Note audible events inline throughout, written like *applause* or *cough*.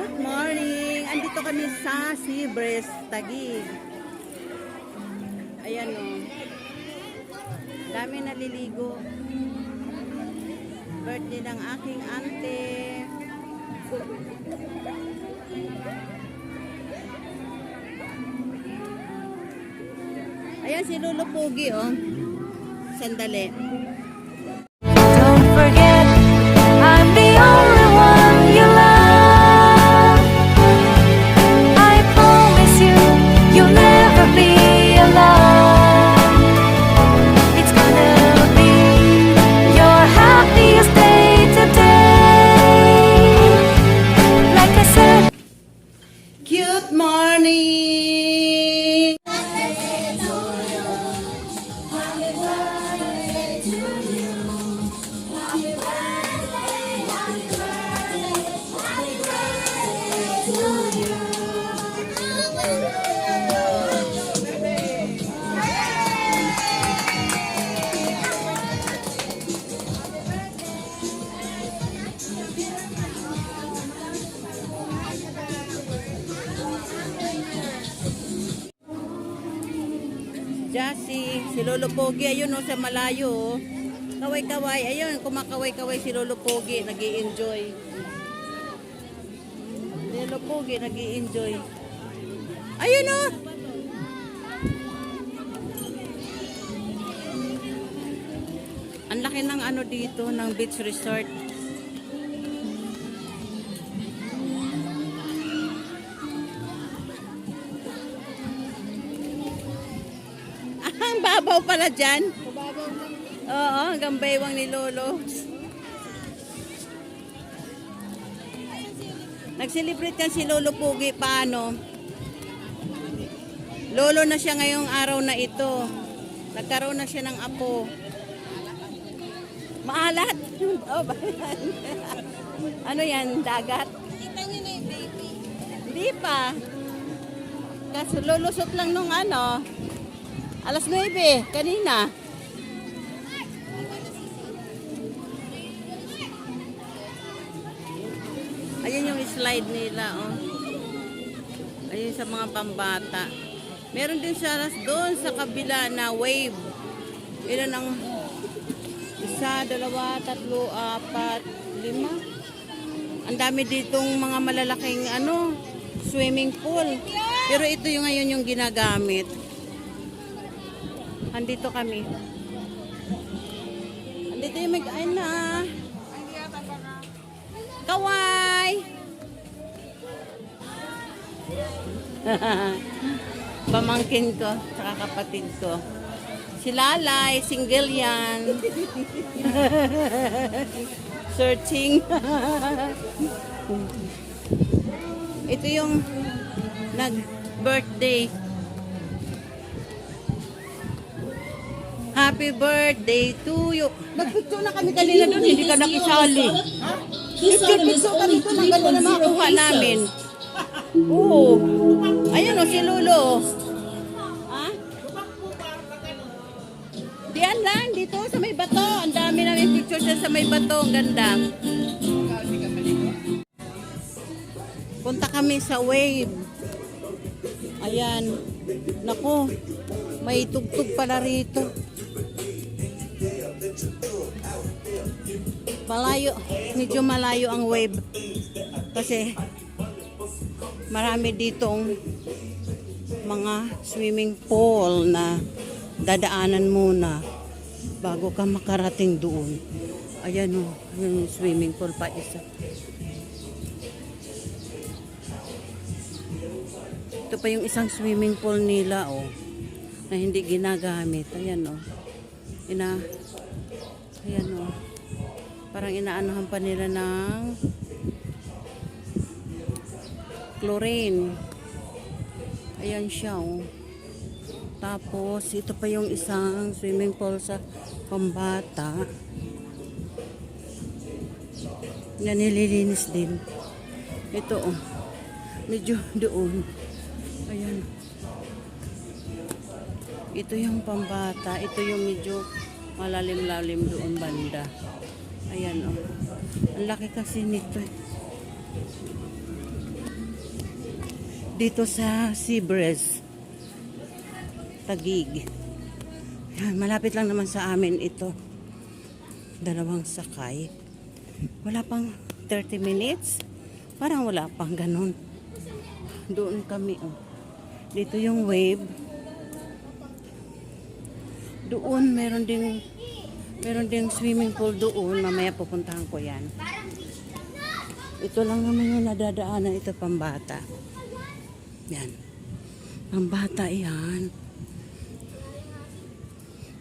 Good morning! Andito kami sa Sibres, Taguig. Ayan o. Dami naliligo. Birthday ng aking ante. Ayan si Lolo Pugi oh. Sandali. Si Lolo Pogi, ayun oh, sa malayo oh. Kaway-kaway, ayun, kumakaway-kaway si Lolo Pogi, nag enjoy Lolo Pogi, nag enjoy Ayun oh! Ang laki ng ano dito, ng beach resort. Ang babaw pala dyan. Oo, hanggang baywang ni Lolo. Nag-celebrate yan si Lolo Pugi. Paano? Lolo na siya ngayong araw na ito. Nagkaroon na siya ng apo. Maalat. *laughs* Oh, *laughs* ano yan? Dagat? Kita niyo na yung baby. Hindi pa. Kaso lulusot lang nung ano. Alas 9 kanina. Ayan yung slide nila, oh. Ayun sa mga pambata. Meron din siya doon sa kabila na wave. Ilan ang isa, dalawa, tatlo, apat, lima. Ang dami ditong mga malalaking ano, swimming pool. Pero ito yung ngayon yung ginagamit. Andito kami. Andito yung mag-ay na. Kaway! *laughs* Pamangkin ko, tsaka kapatid ko. Si Lalay, single yan. *laughs* Searching. *laughs* Ito yung nag-birthday. Happy birthday to you. Nagpicture na kami kanina doon, hindi ka nakisali. Picture-picture kami doon, ang ganda na makuha namin. Oo. Ayun o, si Lolo. Ha? Diyan lang, dito sa may bato. Ang dami namin picture dyan sa may bato. Ang ganda. Punta kami sa wave. Ayan. Nako, may tugtog pala rito. Malayo, medyo malayo ang wave. Kasi marami ditong mga swimming pool na dadaanan muna bago ka makarating doon. Ayan o, yung swimming pool pa isa. Ito pa yung isang swimming pool nila oh na hindi ginagamit. Ayan oh. Ina Ayan oh. Parang inaanuhan pa nila ng chlorine. Ayan siya oh. Tapos ito pa yung isang swimming pool sa pambata. Na nililinis din. Ito oh. Medyo *laughs* doon. Ayan. Ito yung pambata. Ito yung medyo malalim-lalim doon banda. Ayan oh. Ang laki kasi nito. eh. dito sa Seabreeze. Tagig. Yan, malapit lang naman sa amin ito. Dalawang sakay. Wala pang 30 minutes. Parang wala pang ganun. Doon kami, oh. Dito yung wave. Doon, meron ding meron ding swimming pool doon. Mamaya pupuntahan ko yan. Ito lang naman yung nadadaanan ito pambata. Yan. Pambata yan.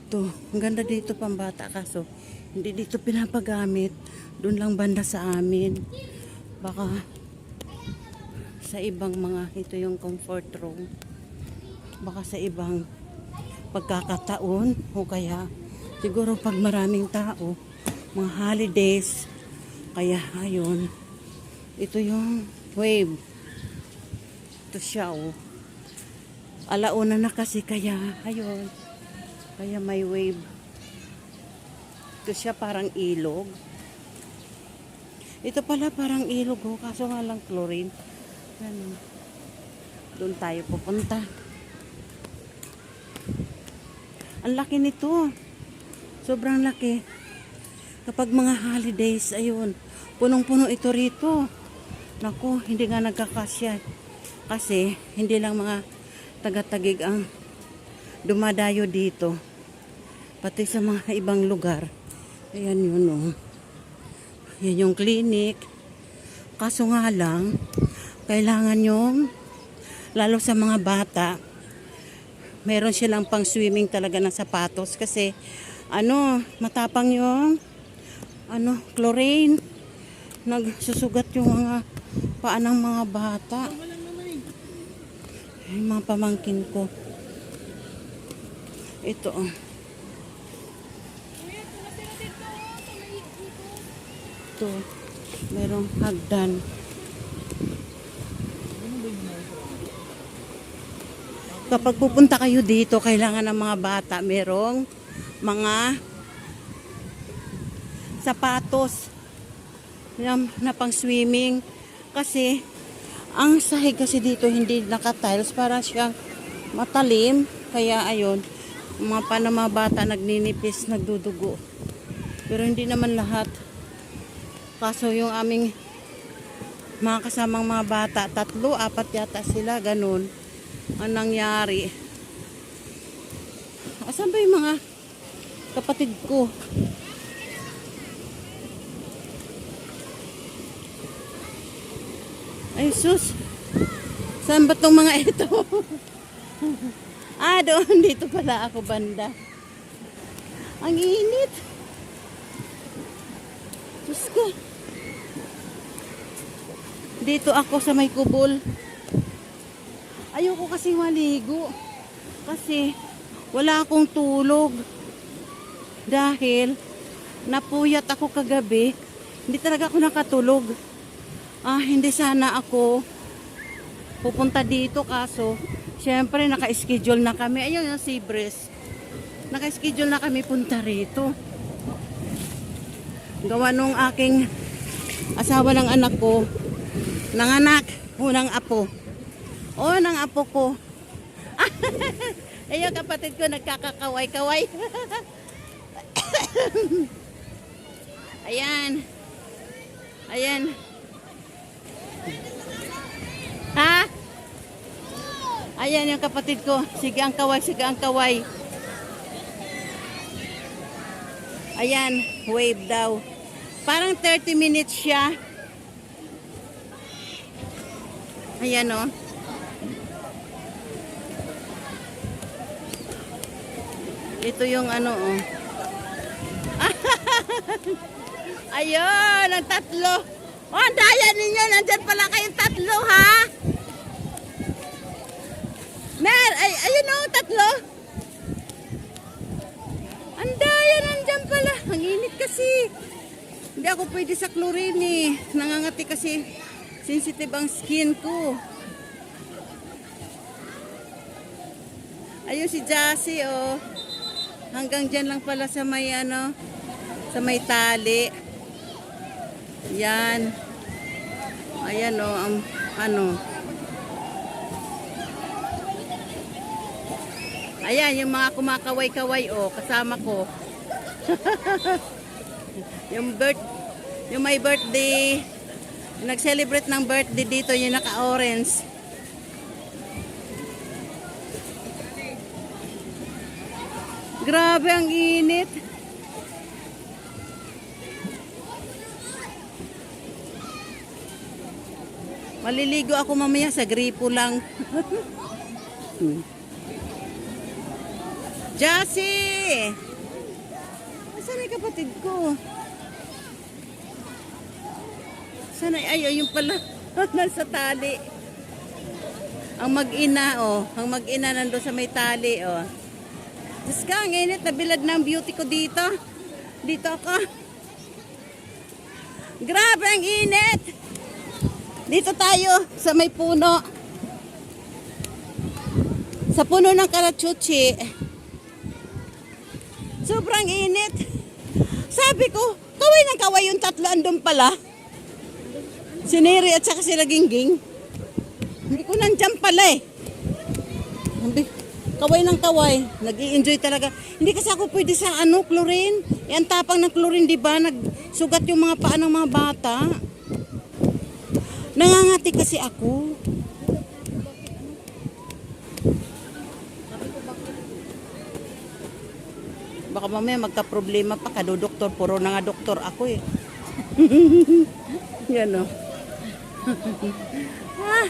Ito, ang ganda dito pambata kaso hindi dito pinapagamit. Doon lang banda sa amin. Baka sa ibang mga, ito yung comfort room. Baka sa ibang pagkakataon o kaya siguro pag maraming tao, mga holidays, kaya ayun, ito yung wave. Ito siya oh. Alauna na kasi kaya ayun. Kaya may wave. Ito siya parang ilog. Ito pala parang ilog oh, kaso nga lang chlorine. Oh. Doon tayo pupunta. Ang laki nito. Sobrang laki. Kapag mga holidays, ayun, punong-puno ito rito. Naku, hindi nga nagkakasya. Kasi, hindi lang mga taga-tagig ang dumadayo dito. Pati sa mga ibang lugar. Ayan yun, oh. Yan yung clinic. Kaso nga lang, kailangan yung, lalo sa mga bata, meron silang pang swimming talaga ng sapatos kasi ano, matapang yung ano, chlorine. Nagsusugat yung mga paa ng mga bata. Yung mga pamangkin ko. Ito oh. Ito, merong hagdan. Kapag pupunta kayo dito, kailangan ng mga bata merong mga sapatos na, na pang swimming. Kasi, ang sahig kasi dito hindi naka-tiles, para siyang matalim. Kaya ayun, mga pa na mga bata nagninipis, nagdudugo. Pero hindi naman lahat. Kaso yung aming mga kasamang mga bata, tatlo, apat yata sila, ganun. Ang nangyari. Asan ba yung mga kapatid ko? Ay, sus. Saan ba tong mga ito? *laughs* ah, doon. Dito pala ako banda. Ang init. Sus ko. Dito ako sa may kubol. Ayoko kasi maligo. Kasi wala akong tulog. Dahil napuyat ako kagabi. Hindi talaga ako nakatulog. Ah, hindi sana ako pupunta dito kaso syempre naka-schedule na kami. Ayun yung Seabreeze. Naka-schedule na kami punta rito. Gawa nung aking asawa ng anak ko. Nanganak, unang apo. O, ng apo ko. *laughs* Ayun, kapatid ko nagkakakaway-kaway. *laughs* Ayan. Ayan. Ha? Ayan yung kapatid ko. Sige ang kaway, sige ang kaway. Ayan, wave daw. Parang 30 minutes siya. Ayan. Oh. Ito yung ano oh. *laughs* Ayun, ang tatlo. Oh, ang daya ninyo. Nandyan pala kayong tatlo, ha? Mer, ay, ayun oh, tatlo. Ang daya nandyan pala. Ang init kasi. Hindi ako pwede sa chlorine eh. Nangangati kasi sensitive ang skin ko. Ayun si Jassy, oh. Hanggang dyan lang pala sa may ano, sa may tali. Yan. Ayan o, ang ano. Ayan, yung mga kumakaway-kaway o, kasama ko. *laughs* yung birth, yung may birthday, nag-celebrate ng birthday dito, yung naka-orange. Grabe ang init. Maliligo ako mamaya sa gripo lang. *laughs* Hmm. Jassy! Asan yung kapatid ko? Sana ay ayun pala *laughs* nasa tali. Ang mag-ina oh, ang mag-ina nandoon sa may tali oh. Diyos ka, ang init na bilad ng beauty ko dito. Dito ako. Grabe ang init. Dito tayo sa may puno. Sa puno ng karachuchi. Sobrang init. Sabi ko, kaway ng kaway yung tatlo andun pala. Si Neri at saka si Lagingging. Hindi ko nandyan pala eh. Kaway ng kaway. nag enjoy talaga. Hindi kasi ako pwede sa ano, chlorine. Eh, ang tapang ng chlorine, di ba? Nagsugat yung mga paa ng mga bata. Nangangati kasi ako. Baka mamaya magka-problema pa ka, do doktor. Puro na nga doktor ako eh. *laughs* Yan o. ah,